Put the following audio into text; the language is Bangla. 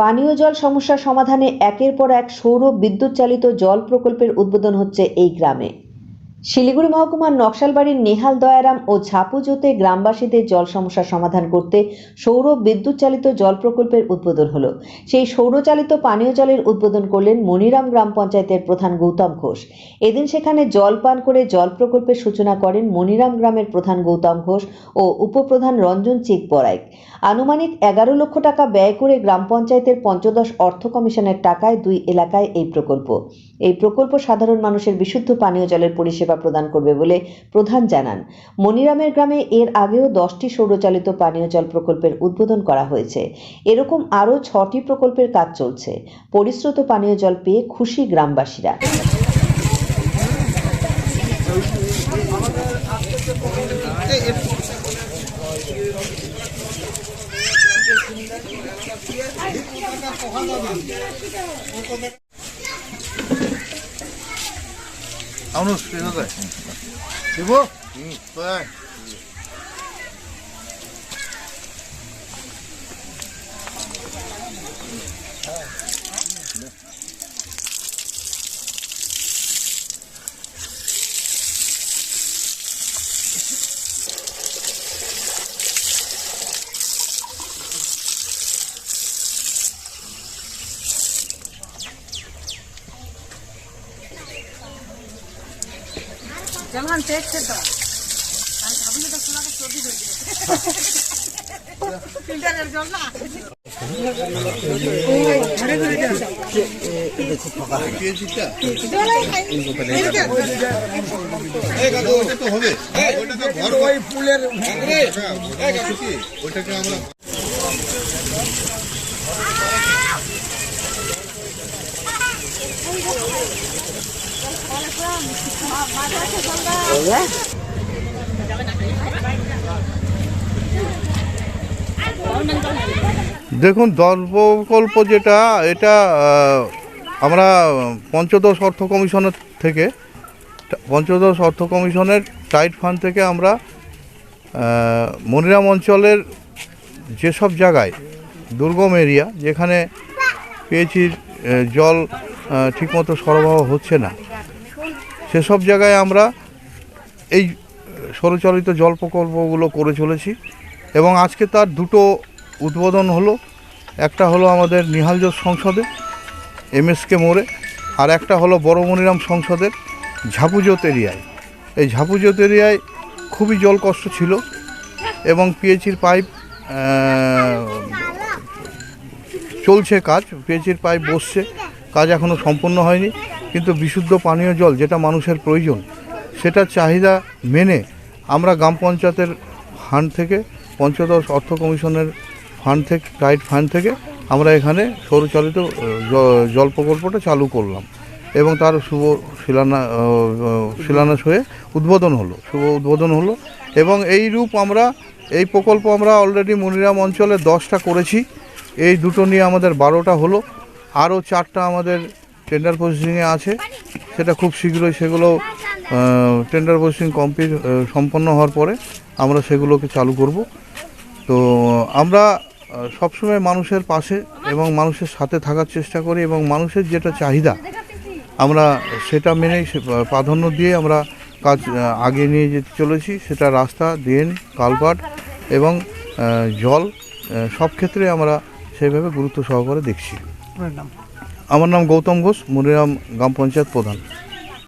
পানীয় জল সমস্যা সমাধানে একের পর এক সৌর বিদ্যুৎ চালিত জল প্রকল্পের উদ্বোধন হচ্ছে এই গ্রামে। শিলিগুড়ি মহকুমার নকশালবাড়ির নেহাল দয়ারাম ও ঝাপুজোতে গ্রামবাসীদের জল সমস্যা সমাধান করতে সৌর বিদ্যুৎ চালিত জল প্রকল্পের উদ্বোধন হলো। সেই সৌরচালিত পানীয় জলের উদ্বোধন করলেন মনিরাম গ্রাম পঞ্চায়েতের প্রধান গৌতম ঘোষ। এদিন সেখানে জল পান করে জল প্রকল্পের সূচনা করেন মনিরাম গ্রামের প্রধান গৌতম ঘোষ ও উপপ্রধান রঞ্জন চিক বরাইক। আনুমানিক এগারো লক্ষ টাকা ব্যয় করে গ্রাম পঞ্চায়েতের পঞ্চদশ অর্থ কমিশনের টাকায় দুই এলাকায় এই প্রকল্প। এই প্রকল্প সাধারণ মানুষের বিশুদ্ধ পানীয় জলের পরিষেবা প্রদান করবে বলে প্রধান জানান। মনিরামের গ্রামে এর আগেও দশটি সৌরচালিত পানীয় জল প্রকল্পের উদ্বোধন করা হয়েছে। এরকম আরও ছটি প্রকল্পের কাজ চলছে। পরিশ্রুত পানীয় জল পেয়ে খুশি গ্রামবাসীরা। А ну, спину дай. Чего? Дай. ಬಾಯ್ যেমন দেখছে তো। আর ভাবলে তো তোমাকে চর্বি ধরে দিবে। ফিল্টারের জল না? ঘরে ঘরে যাচ্ছে ওটা তো হবে ওটা তো ঘর ওই ফুলের ওইটাকে আমরা দেখুন দল প্রকল্প যেটা, এটা আমরা পঞ্চদশ অর্থ কমিশনের থেকে, পঞ্চদশ অর্থ কমিশনের টাইট ফান্ড থেকে আমরা মনিরাম অঞ্চলের যেসব জায়গায়, দুর্গম এরিয়া, যেখানে পেয়েছি জল ঠিকমতো সরবরাহ হচ্ছে না সেসব জায়গায় আমরা এই সৌরচালিত জল প্রকল্পগুলো করে চলেছি এবং আজকে তার দুটো উদ্বোধন হলো। একটা হলো আমাদের নিহালজোর সংসদে, এমএসকে মোড়ে, আর একটা হলো বড় মনিরাম সংসদের ঝাপুজোত এরিয়ায়। এই ঝাপুজোত এরিয়ায় খুবই জল কষ্ট ছিল এবং পিএইচির পাইপ চলছে কাজ পিএইচির পাইপ বসছে, কাজ এখনও সম্পূর্ণ হয়নি। কিন্তু বিশুদ্ধ পানীয় জল যেটা মানুষের প্রয়োজন, সেটার চাহিদা মেনে আমরা গ্রাম পঞ্চায়েতের ফান্ড থেকে, পঞ্চদশ অর্থ কমিশনের ফান্ড থেকে টাইট ফান্ড থেকে আমরা এখানে সৌরচালিত জল প্রকল্পটা চালু করলাম। এবং তার শুভ শিলান্যাস শিলান্যাস হয়ে উদ্বোধন হলো, শুভ উদ্বোধন হলো। এবং এই রূপ আমরা, এই প্রকল্প আমরা অলরেডি মনিরাম অঞ্চলে দশটা করেছি। এই দুটো নিয়ে আমাদের বারোটা হলো। আরও চারটা আমাদের টেন্ডার প্রসেসিংয়ে আছে। সেটা খুব শীঘ্রই সেগুলো টেন্ডার প্রসেসিং কমপ্লিট সম্পন্ন হওয়ার পরে আমরা সেগুলোকে চালু করব। তো, আমরা সবসময় মানুষের পাশে এবং মানুষের সাথে থাকার চেষ্টা করি এবং মানুষের যেটা চাহিদা, আমরা সেটা মেনেই প্রাধান্য দিয়ে আমরা কাজ আগে নিয়ে যেতে চলেছি। সেটা রাস্তা, ড্রেন, কালভার্ট এবং জল সব ক্ষেত্রে আমরা সেইভাবে গুরুত্ব সহকারে দেখছি। আমার নাম গৌতম ঘোষ মনিরাম গ্রাম পঞ্চায়েত প্রধান।